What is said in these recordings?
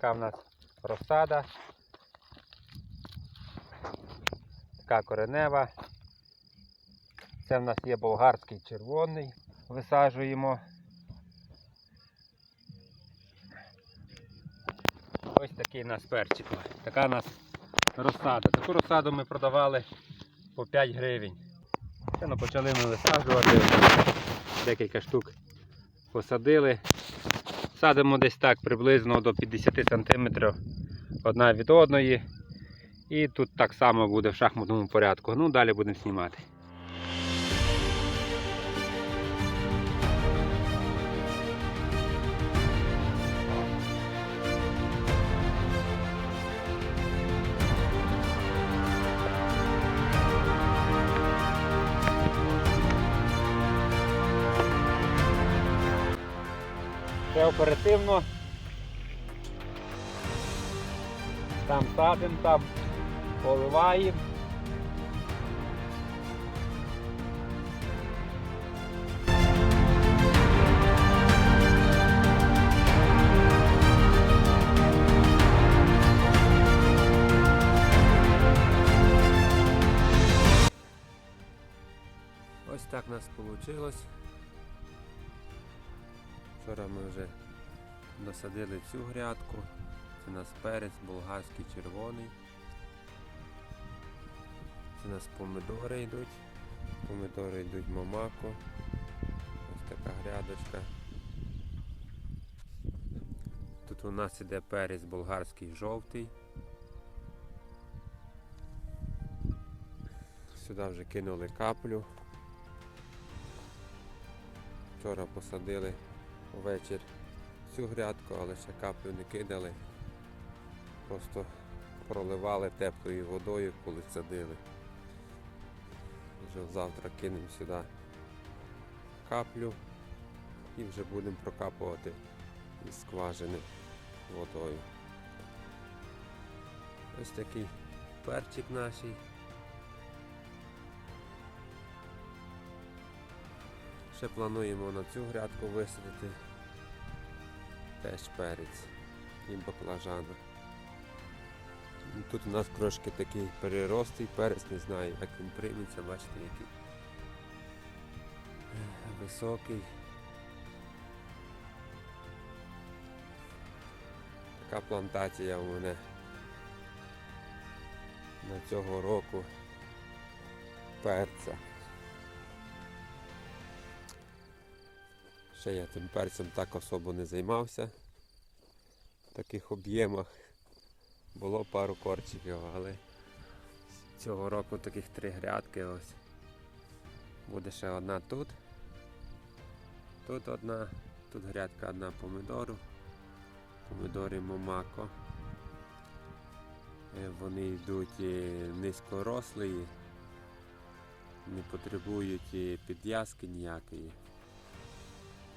Така в нас розсада. Така коренева. Це в нас є болгарський червоний. Висаджуємо. Ось такий у нас перчик. Така у нас розсада. Таку розсаду ми продавали по 5 гривень. Це ну, почали ми висаджувати. Декілька штук посадили. Садимо десь так приблизно до 50 см одна від одної. І тут так само буде в шахматному порядку. Ну, далі будемо знімати. Все оперативно. Там садимо, там поливаємо. Ось так у нас вийшло. Вчора ми вже досадили цю грядку. Це у нас перець болгарський червоний. Це у нас помидори йдуть. Помидори йдуть мамако. Ось така грядочка. Тут у нас іде перець болгарський жовтий. Сюди вже кинули каплю. Вчора посадили увечір цю грядку, але ще каплю не кидали. Просто проливали теплою водою, коли садили. Вже завтра кинемо сюди каплю і вже будемо прокапувати із скважини водою. Ось такий перчик наш. Ще плануємо на цю грядку висадити теж перець і баклажани. Ну, Тут у нас трошки такий переростий перець, не знаю, як він прийметься, бачите, який високий. Така плантація у мене на цього року перця. Ще я тим перцем так особо не займався. В таких об'ємах було пару корчиків, але цього року таких три грядки ось. Буде ще одна тут. Тут одна, тут грядка одна помидору. Помидори Момако. Е, Вони йдуть е, низькорослі, не потребують е, підв'язки ніякої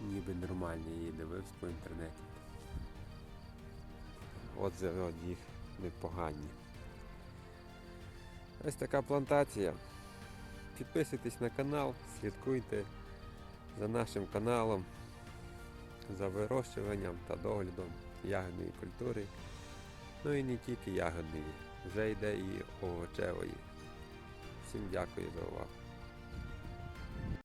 ніби нормальні її дивився по інтернеті. Отзиви від їх непогані. Ось така плантація. Підписуйтесь на канал, слідкуйте за нашим каналом, за вирощуванням та доглядом ягідної культури. Ну і не тільки ягодної, вже йде і овочевої. Всім дякую за увагу.